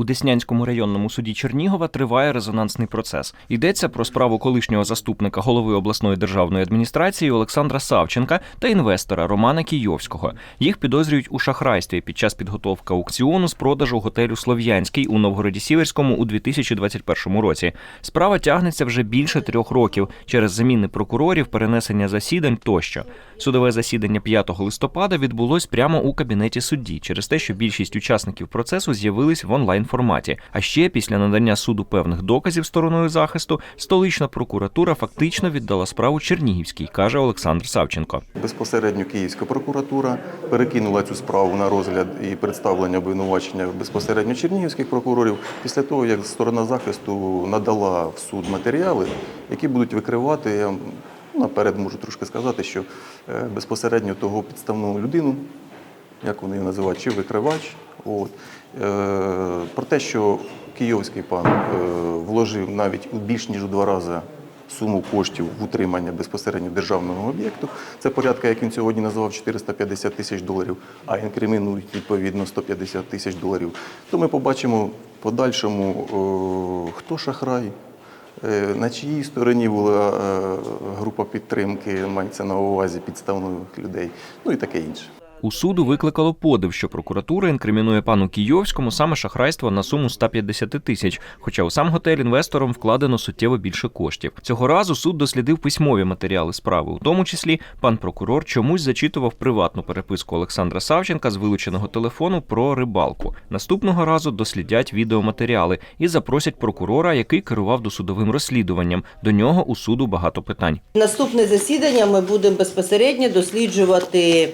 У Деснянському районному суді Чернігова триває резонансний процес. Йдеться про справу колишнього заступника голови обласної державної адміністрації Олександра Савченка та інвестора Романа Кійовського. Їх підозрюють у шахрайстві під час підготовки аукціону з продажу готелю Слов'янський у Новгороді Сіверському у 2021 році. Справа тягнеться вже більше трьох років через заміни прокурорів, перенесення засідань тощо. Судове засідання 5 листопада відбулось прямо у кабінеті судді через те, що більшість учасників процесу з'явились в онлайн форматі. А ще після надання суду певних доказів стороною захисту, столична прокуратура фактично віддала справу Чернігівській, каже Олександр Савченко. Безпосередньо Київська прокуратура перекинула цю справу на розгляд і представлення обвинувачення безпосередньо чернігівських прокурорів після того, як сторона захисту надала в суд матеріали, які будуть викривати. Наперед можу трошки сказати, що е, безпосередньо того підставну людину, як вони її називають, чи викривач. От. Е, Про те, що київський пан е, вложив навіть у більш ніж у два рази суму коштів в утримання безпосередньо державного об'єкту. Це порядка, як він сьогодні назвав, 450 тисяч доларів, а інкримінують відповідно 150 тисяч доларів. То ми побачимо в подальшому, хто шахрай, на чиїй стороні була е, група підтримки, мається на увазі підставних людей, ну і таке інше. У суду викликало подив, що прокуратура інкримінує пану Кійовському саме шахрайство на суму 150 тисяч, хоча у сам готель інвесторам вкладено суттєво більше коштів. Цього разу суд дослідив письмові матеріали справи. У тому числі пан прокурор чомусь зачитував приватну переписку Олександра Савченка з вилученого телефону про рибалку. Наступного разу дослідять відеоматеріали і запросять прокурора, який керував досудовим розслідуванням. До нього у суду багато питань. Наступне засідання ми будемо безпосередньо досліджувати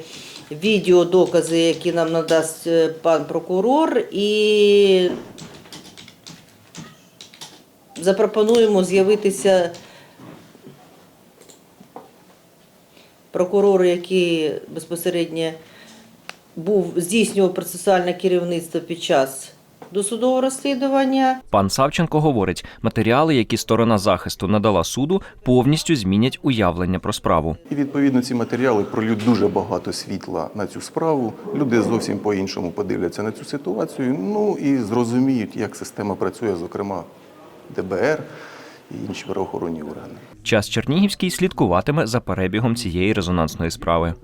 відеодокази, які нам надасть е, пан прокурор, і запропонуємо з'явитися прокурору, який безпосередньо був здійснював процесуальне керівництво під час досудового розслідування. Пан Савченко говорить, матеріали, які сторона захисту надала суду, повністю змінять уявлення про справу. І відповідно ці матеріали пролють дуже багато світла на цю справу. Люди зовсім по-іншому подивляться на цю ситуацію. Ну і зрозуміють, як система працює, зокрема ДБР і інші правоохоронні органи. Час Чернігівський слідкуватиме за перебігом цієї резонансної справи.